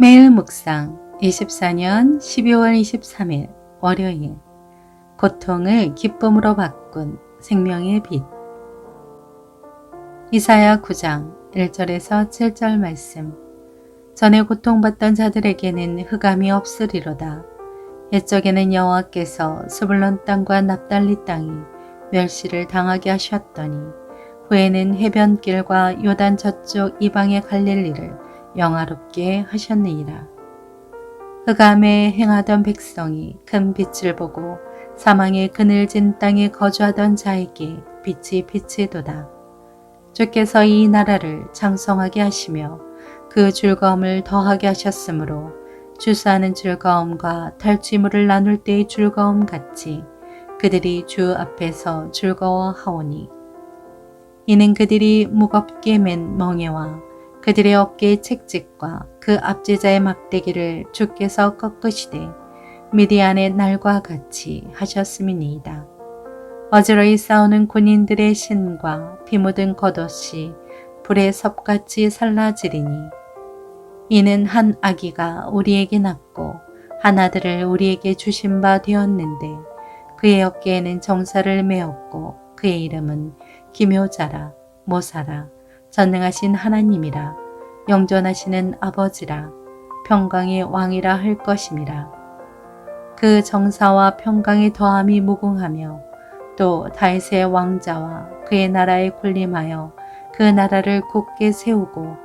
매일 묵상 24년 12월 23일 월요일. 고통을 기쁨으로 바꾼 생명의 빛. 이사야 9장 1절에서 7절 말씀. 전에 고통받던 자들에게는 흑암이 없으리로다. 옛적에는 여호와께서 스불론 땅과 납달리 땅이 멸시를 당하게 하셨더니 후에는 해변길과 요단 저쪽 이방의 갈릴리를 영화롭게 하셨느니라. 흑암에 행하던 백성이 큰 빛을 보고 사망의 그늘진 땅에 거주하던 자에게 빛이 비치도다. 주께서 이 나라를 장성하게 하시며 그 즐거움을 더하게 하셨으므로 주사하는 즐거움과 탈취물을 나눌 때의 즐거움 같이 그들이 주 앞에서 즐거워하오니 이는 그들이 무겁게 맨 멍에와 그들의 어깨의 책직과 그 압제자의 막대기를 주께서 꺾으시되 미디안의 날과 같이 하셨음이니이다. 어지러이 싸우는 군인들의 신과 피 묻은 겉옷이 불의 섭같이 살라지리니 이는 한 아기가 우리에게 낳고 한 아들을 우리에게 주신 바 되었는데 그의 어깨에는 정사를 메었고 그의 이름은 기묘자라 모사라 전능하신 하나님이라 영존하시는 아버지라 평강의 왕이라 할 것임이라. 그 정사와 평강의 더함이 무궁하며 또 다윗의 왕자와 그의 나라에 군림하여 그 나라를 굳게 세우고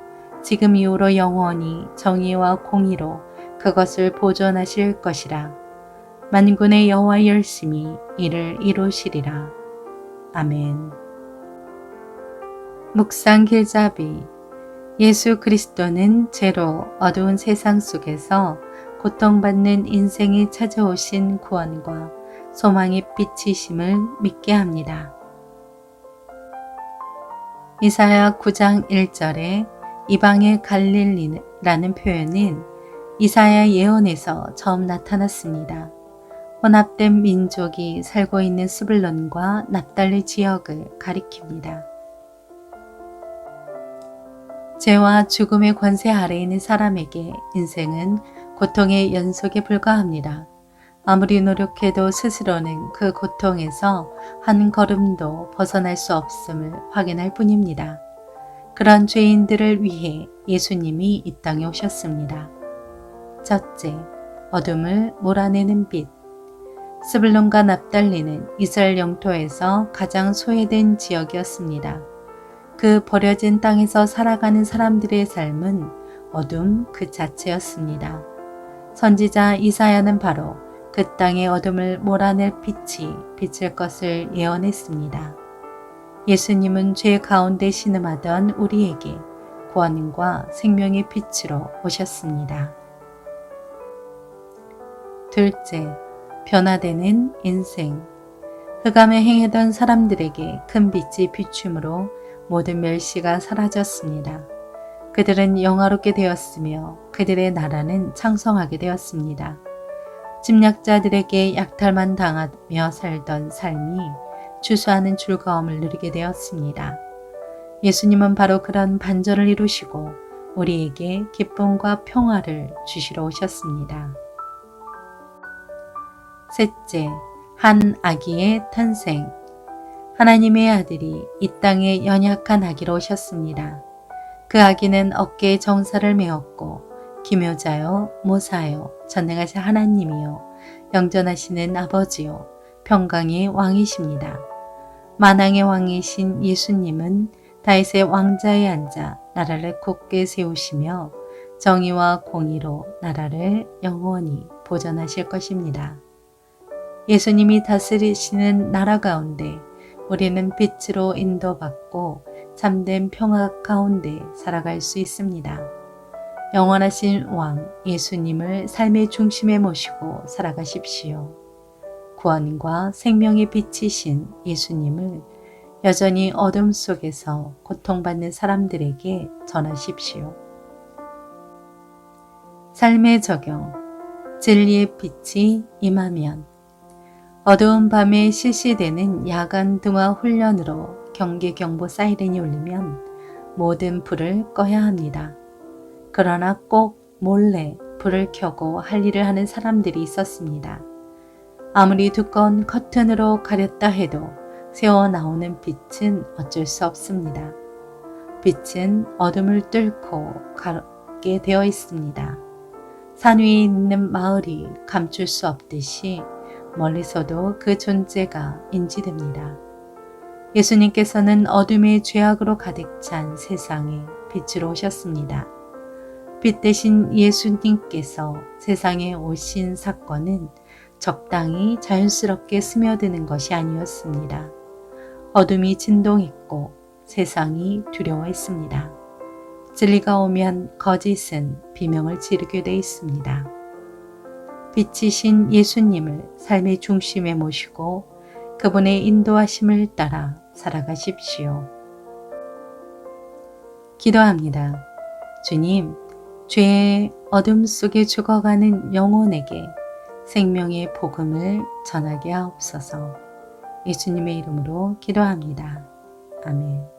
지금 이후로 영원히 정의와 공의로 그것을 보존하실 것이라. 만군의 여호와 열심히 이를 이루시리라. 아멘. 묵상 길잡이 예수 그리스도는 죄로 어두운 세상 속에서 고통받는 인생이 찾아오신 구원과 소망의 빛이심을 믿게 합니다. 이사야 9장 1절에 이방의 갈릴리라는 표현은 이사야 예언에서 처음 나타났습니다. 혼합된 민족이 살고 있는 스불론과 납달리 지역을 가리킵니다. 죄와 죽음의 권세 아래에 있는 사람에게 인생은 고통의 연속에 불과합니다. 아무리 노력해도 스스로는 그 고통에서 한 걸음도 벗어날 수 없음을 확인할 뿐입니다. 그런 죄인들을 위해 예수님이 이 땅에 오셨습니다. 첫째, 어둠을 몰아내는 빛. 스불론과 납달리는 이스라엘 영토에서 가장 소외된 지역이었습니다. 그 버려진 땅에서 살아가는 사람들의 삶은 어둠 그 자체였습니다. 선지자 이사야는 바로 그 땅의 어둠을 몰아낼 빛이 비칠 것을 예언했습니다. 예수님은 죄 가운데 신음하던 우리에게 구원과 생명의 빛으로 오셨습니다. 둘째, 변화되는 인생. 흑암에 행하던 사람들에게 큰 빛이 비춤으로 모든 멸시가 사라졌습니다. 그들은 영화롭게 되었으며 그들의 나라는 창성하게 되었습니다. 침략자들에게 약탈만 당하며 살던 삶이 주수하는 즐거움을 누리게 되었습니다. 예수님은 바로 그런 반전을 이루시고 우리에게 기쁨과 평화를 주시러 오셨습니다. 셋째, 한 아기의 탄생. 하나님의 아들이 이 땅에 연약한 아기로 오셨습니다. 그 아기는 어깨에 정사를 메었고 기묘자요, 모사요, 전능하신 하나님이요, 영전하시는 아버지요, 평강의 왕이십니다. 만왕의 왕이신 예수님은 다윗의 왕자에 앉아 나라를 굳게 세우시며 정의와 공의로 나라를 영원히 보존하실 것입니다. 예수님이 다스리시는 나라 가운데 우리는 빛으로 인도받고 참된 평화 가운데 살아갈 수 있습니다. 영원하신 왕 예수님을 삶의 중심에 모시고 살아가십시오. 구원과 생명의 빛이신 예수님을 여전히 어둠 속에서 고통받는 사람들에게 전하십시오. 삶의 적용 진리의 빛이 임하면 어두운 밤에 실시되는 야간 등화 훈련으로 경계 경보 사이렌이 울리면 모든 불을 꺼야 합니다. 그러나 꼭 몰래 불을 켜고 할 일을 하는 사람들이 있었습니다. 아무리 두꺼운 커튼으로 가렸다 해도 새어 나오는 빛은 어쩔 수 없습니다. 빛은 어둠을 뚫고 가게 되어 있습니다. 산 위에 있는 마을이 감출 수 없듯이 멀리서도 그 존재가 인지됩니다. 예수님께서는 어둠의 죄악으로 가득 찬 세상에 빛으로 오셨습니다. 빛 대신 예수님께서 세상에 오신 사건은 적당히 자연스럽게 스며드는 것이 아니었습니다. 어둠이 진동했고 세상이 두려워했습니다. 진리가 오면 거짓은 비명을 지르게 돼 있습니다. 빛이신 예수님을 삶의 중심에 모시고 그분의 인도하심을 따라 살아가십시오. 기도합니다. 주님, 죄의 어둠 속에 죽어가는 영혼에게 생명의 복음을 전하게 하옵소서. 예수님의 이름으로 기도합니다. 아멘.